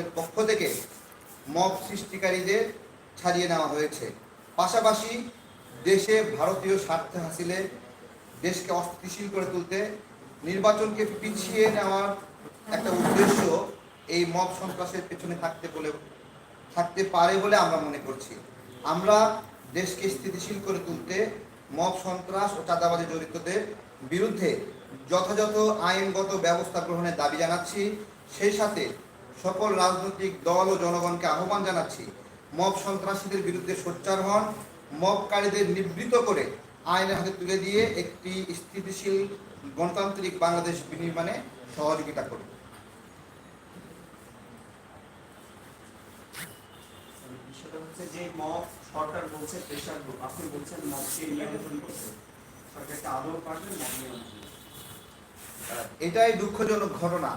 দলের পক্ষ থেকে মব সৃষ্টিকারীদের ছাড়িয়ে নেওয়া হয়েছে। পাশাপাশি দেশে ভারতীয় স্বার্থ হাসিলে দেশকে অস্থিতিশীল করে তুলতে নির্বাচনকে পিছিয়ে নেওয়ার একটা উদ্দেশ্য এই মব সন্ত্রাসের পেছনে থাকতে বলে, থাকতে পারে বলে আমরা মনে করছি। আমরা দেশকে স্থিতিশীল করে তুলতে মব সন্ত্রাস ও চাঁদাবাজে জড়িতদের বিরুদ্ধে যথাযথ আইনগত ব্যবস্থা গ্রহণের দাবি জানাচ্ছি। সেই সাথে সকল রাজনৈতিক দল ও জনগণকে আহ্বান জানাচ্ছি মব সন্ত্রাসীদের বিরুদ্ধে সোচ্চার হন মবকারীদের নিবৃত করে আইনের হাতে তুলে দিয়ে একটি স্থিতিশীল গণতান্ত্রিক বাংলাদেশ বিনির্মাণে সহযোগিতা করুন। বিষয়টা হচ্ছে যে মব সরকার বলছে প্রেশার গ্রুপ আপনি বলছেন মবকে নিয়ন্ত্রণ করছে। সরকারকে আদৌ পারবে মব নিয়ন্ত্রণ এটাই দুঃখজনক ঘটনা।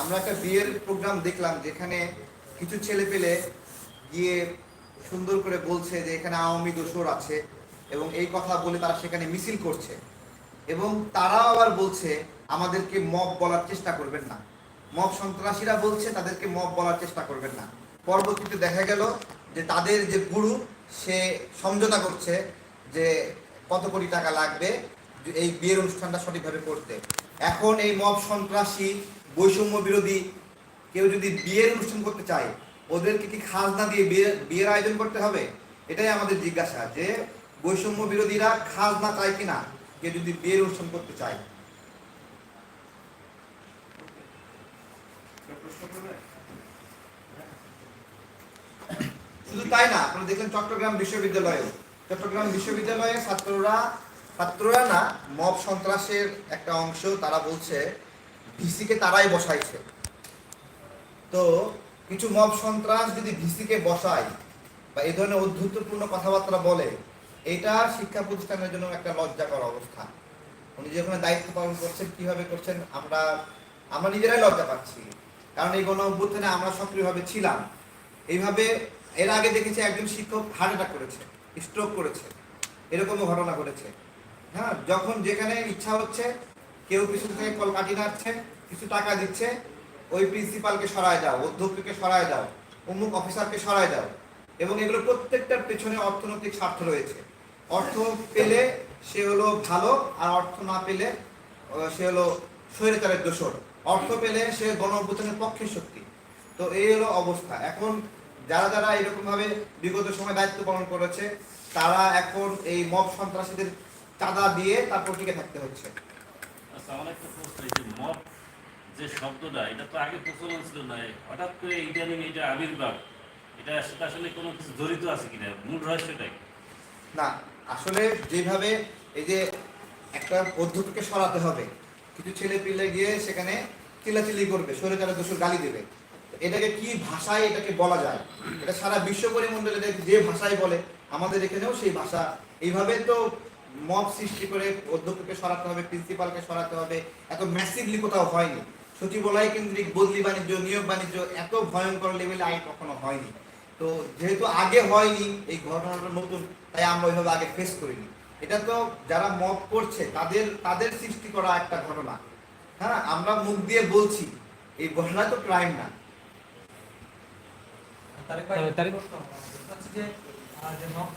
আমরা একটা বিয়ের প্রোগ্রাম দেখলাম যেখানে কিছু ছেলে পেলে গিয়ে সুন্দর করে বলছে যে এখানে আওয়ামী দোসর আছে এবং এই কথা বলে তারা সেখানে মিছিল করছে। এবং তারাও আবার বলছে, আমাদেরকে মব বলার চেষ্টা করবেন না। মব সন্ত্রাসীরা বলছে, তাদেরকে মব বলার চেষ্টা করবেন না। পরবর্তীতে দেখা গেল যে তাদের যে গুরু, সে সমঝোতা করছে যে কত কোটি টাকা লাগবে এই বিয়ের অনুষ্ঠানটা সঠিকভাবে করতে। এখন এই মব সন্ত্রাসী বৈষম্য বিরোধী, কেউ যদি বিয়ের অনুষ্ঠান করতে চায়, ওদেরকে কি খাজনা দিয়ে বিয়ে, বিয়ের আয়োজন করতে হবে? এটাই আমাদের জিজ্ঞাসা, যে বৈষম্য বিরোধীরা খাজনা চায় কিনা, কেউ যদি বিয়ের অনুষ্ঠান করতে চায়। শুধু তাই না, আপনারা দেখলেন চট্টগ্রাম বিশ্ববিদ্যালয়ে চট্টগ্রাম বিশ্ববিদ্যালয়ে ছাত্ররা ছাত্ররা না, মব সন্ত্রাসের একটা অংশ, তারা বলছে ভিসিকে তারাই বসাইছে। তো কিছু মব সন্ত্রাস যদি ভিসিকে বসায় বা এই ধরনের অধ্যুত্বপূর্ণ কথাবার্তা বলে, এটা শিক্ষা প্রতিষ্ঠানের জন্য একটা লজ্জাকর অবস্থা। উনি যেখানে দায়িত্ব পালন করছেন, কীভাবে করছেন, আমরা আমরা নিজেরাই লজ্জা পাচ্ছি। কারণ এই গণ অভ্যুত্থানে আমরা সক্রিয়ভাবে ছিলাম। এইভাবে এর আগে দেখেছি একজন শিক্ষক হার্ট অ্যাটাক করেছে স্ট্রোক করেছে, এরকমও ঘটনা ঘটেছে। হ্যাঁ যখন যেখানে ইচ্ছা হচ্ছে কেউ পিছন থেকে কল কাটিয়ে নাড়ছে কিছু টাকা দিচ্ছে, ওই প্রিন্সিপালকে সরায় দাও, অধ্যক্ষকে সরায় দাও, অমুক অফিসারকে সরায় দাও। এবং এগুলো প্রত্যেকটার পেছনে অর্থনৈতিক স্বার্থ রয়েছে। অর্থ পেলে সে হলো ভালো, আর অর্থ না পেলে সে হলো স্বৈরাচারের দোষর। অর্থ পেলে সে গণ পক্ষের শক্তি। তো এই হলো অবস্থা। এখন যারা যারা এরকমভাবে বিগত সময় দায়িত্ব পালন করেছে, তারা এখন এই মব সন্ত্রাসীদের চাঁদা দিয়ে তারপর টিকে থাকতে হচ্ছে। আমার একটা প্রশ্ন এই যে মব যে শব্দটা, এটা তো আগে প্রচলন ছিল না। হঠাৎ করে ইদানিং এটা আবির্ভাব, এটা আসলে কোনো কিছু জড়িত আছে কিনা? মূল রহস্যটাই না, আসলে যেভাবে এই যে একটা অধ্যক্ষকে সরাতে হবে, কিছু ছেলে পিলে গিয়ে সেখানে চিল্লাচিল্লি করবে, সরে তারা দোষর গালি দেবে। এটাকে কি ভাষায় এটাকে বলা যায়? এটা সারা বিশ্ব পরিমণ্ডলে যে ভাষায় বলে, আমাদের এখানেও সেই ভাষা। এইভাবে তো মব সৃষ্টি করে অধ্যক্ষকে সরাতে হবে প্রিন্সিপালকে সরাতে হবে। এত ম্যাসিভলি কোথাও হয়নি। সচিবালয় কেন্দ্রিক বদলি বাণিজ্য নিয়োগ বাণিজ্য এত ভয়ঙ্কর লেভেলে আগে কখনো হয়নি। তো যেহেতু আগে হয়নি এই ঘটনাটা নতুন তাই আমরা ওইভাবে আগে ফেস করিনি। এটা তো যারা মত করছে তাদের তাদের সৃষ্টি করা একটা ঘটনা। হ্যাঁ আমরা মুখ দিয়ে বলছি এই ঘটনা তো ক্রাইম না। হচ্ছে যে, যে মব